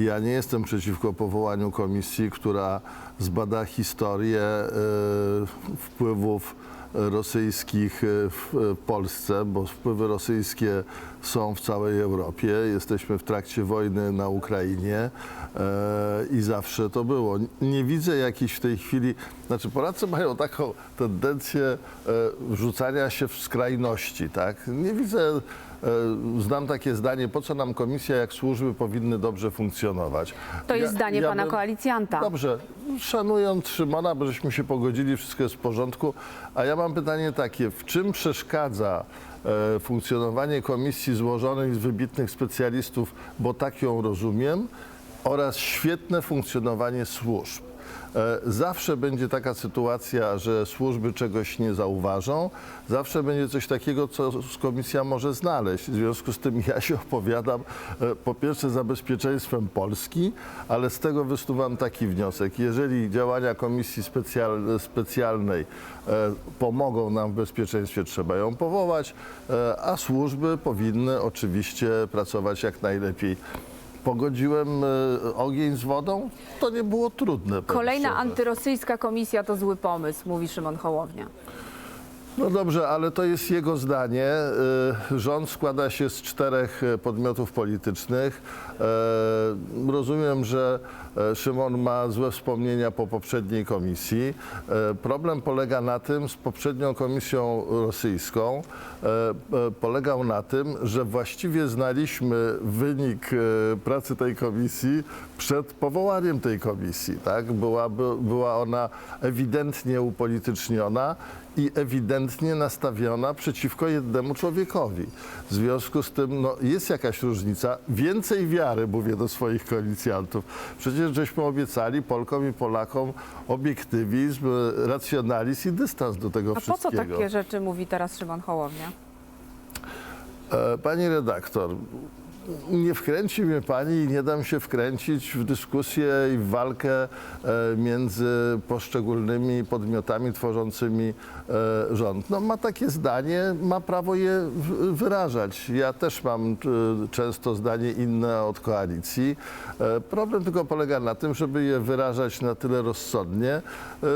Ja nie jestem przeciwko powołaniu komisji, która zbada historię e, wpływów rosyjskich e, w Polsce, bo wpływy rosyjskie są w całej Europie. Jesteśmy w trakcie wojny na Ukrainie e, i zawsze to było. Nie widzę jakiejś w tej chwili, znaczy Polacy mają taką tendencję wrzucania się w skrajności, tak? Nie widzę Znam takie zdanie, po co nam komisja, jak służby powinny dobrze funkcjonować. To jest zdanie pana bym- koalicjanta. Dobrze, szanując Szymona, bo żeśmy się pogodzili, wszystko jest w porządku, a ja mam pytanie takie, w czym przeszkadza e, funkcjonowanie komisji złożonej z wybitnych specjalistów, bo tak ją rozumiem, oraz świetne funkcjonowanie służb? E, Zawsze będzie taka sytuacja, że służby czegoś nie zauważą. Zawsze będzie coś takiego, co komisja może znaleźć. W związku z tym ja się opowiadam e, po pierwsze za bezpieczeństwem Polski, ale z tego wysuwam taki wniosek. Jeżeli działania komisji specjal, specjalnej e, pomogą nam w bezpieczeństwie, trzeba ją powołać, a służby powinny oczywiście pracować jak najlepiej. Pogodziłem e, ogień z wodą? To nie było trudne. Kolejna antyrosyjska komisja to zły pomysł, mówi Szymon Hołownia. No dobrze, ale to jest jego zdanie. Y, Rząd składa się z czterech e, podmiotów politycznych. E, Rozumiem, że Szymon ma złe wspomnienia po poprzedniej komisji. Problem polega na tym, z poprzednią komisją rosyjską, polegał na tym, że właściwie znaliśmy wynik pracy tej komisji przed powołaniem tej komisji. Tak? Była, by, była ona ewidentnie upolityczniona i ewidentnie nastawiona przeciwko jednemu człowiekowi. W związku z tym no, jest jakaś różnica. Więcej wiary, mówię do swoich koalicjantów. Przecież żeśmy obiecali Polkom i Polakom obiektywizm, racjonalizm i dystans do tego A po co wszystkiego. takie rzeczy mówi teraz Szymon Hołownia? E, Pani redaktor, nie wkręci mnie pani i nie dam się wkręcić w dyskusję i w walkę e, między poszczególnymi podmiotami tworzącymi e, rząd. No, ma takie zdanie, ma prawo je wyrażać. Ja też mam e, często zdanie inne od koalicji. Problem tylko polega na tym, żeby je wyrażać na tyle rozsądnie,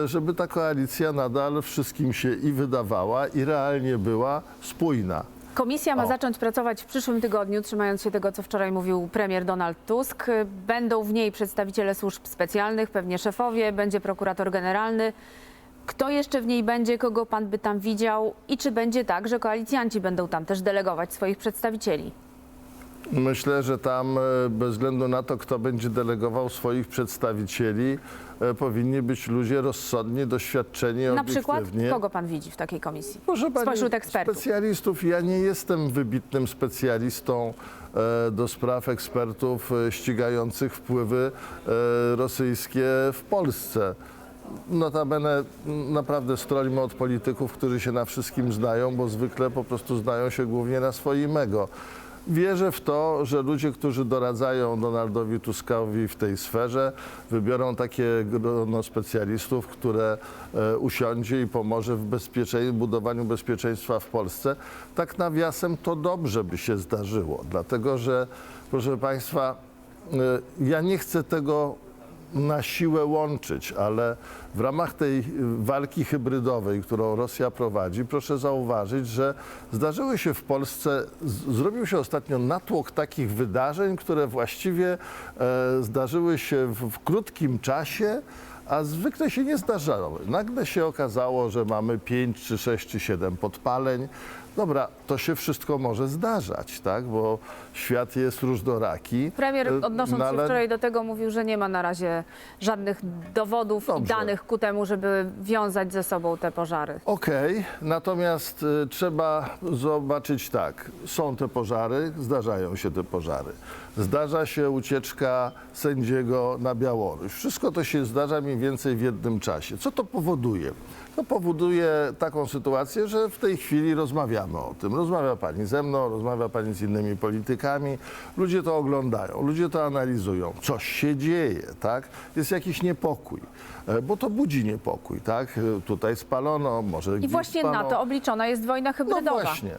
żeby ta koalicja nadal wszystkim się i wydawała, i realnie była spójna. Komisja ma zacząć pracować w przyszłym tygodniu, trzymając się tego, co wczoraj mówił premier Donald Tusk. Będą w niej przedstawiciele służb specjalnych, pewnie szefowie, będzie prokurator generalny. Kto jeszcze w niej będzie, kogo pan by tam widział i czy będzie tak, że koalicjanci będą tam też delegować swoich przedstawicieli? Myślę, że tam e, bez względu na to, kto będzie delegował swoich przedstawicieli, e, powinni być ludzie rozsądni, doświadczeni, Na przykład obiektywnie. kogo pan widzi w takiej komisji? Proszę pani, Spośród ekspertów. specjalistów. Ja nie jestem wybitnym specjalistą e, do spraw ekspertów e, ścigających wpływy e, rosyjskie w Polsce. Notabene m, naprawdę strolimy od polityków, którzy się na wszystkim znają, bo zwykle po prostu znają się głównie na swoim ego. Wierzę w to, że ludzie, którzy doradzają Donaldowi Tuskowi w tej sferze, wybiorą takie grono specjalistów, które e, usiądzie i pomoże w budowaniu bezpieczeństwa w Polsce. Tak nawiasem to dobrze by się zdarzyło, dlatego że, proszę Państwa, e, ja nie chcę tego na siłę łączyć, ale w ramach tej walki hybrydowej, którą Rosja prowadzi, proszę zauważyć, że zdarzyły się w Polsce, zrobił się ostatnio natłok takich wydarzeń, które właściwie e, zdarzyły się w, w krótkim czasie, a zwykle się nie zdarzały. Nagle się okazało, że mamy 5 czy 6 czy 7 podpaleń. Dobra, to się wszystko może zdarzać, tak? bo świat jest różnoraki. Premier E, odnosząc no się ale- wczoraj do tego mówił, że nie ma na razie żadnych dowodów i Dobrze. danych ku temu, żeby wiązać ze sobą te pożary. Okej, natomiast y, trzeba zobaczyć tak. Są te pożary, zdarzają się te pożary. Zdarza się ucieczka sędziego na Białoruś. Wszystko to się zdarza mniej więcej w jednym czasie. Co to powoduje? To powoduje taką sytuację, że w tej chwili rozmawiamy o tym. Rozmawia pani ze mną, rozmawia pani z innymi politykami. Ludzie to oglądają, ludzie to analizują. Coś się dzieje, tak? Jest jakiś niepokój, e, bo to budzi niepokój, tak? E, Tutaj spalono, może I gdzieś właśnie spalono. na to obliczona jest wojna No hybrydowa. właśnie,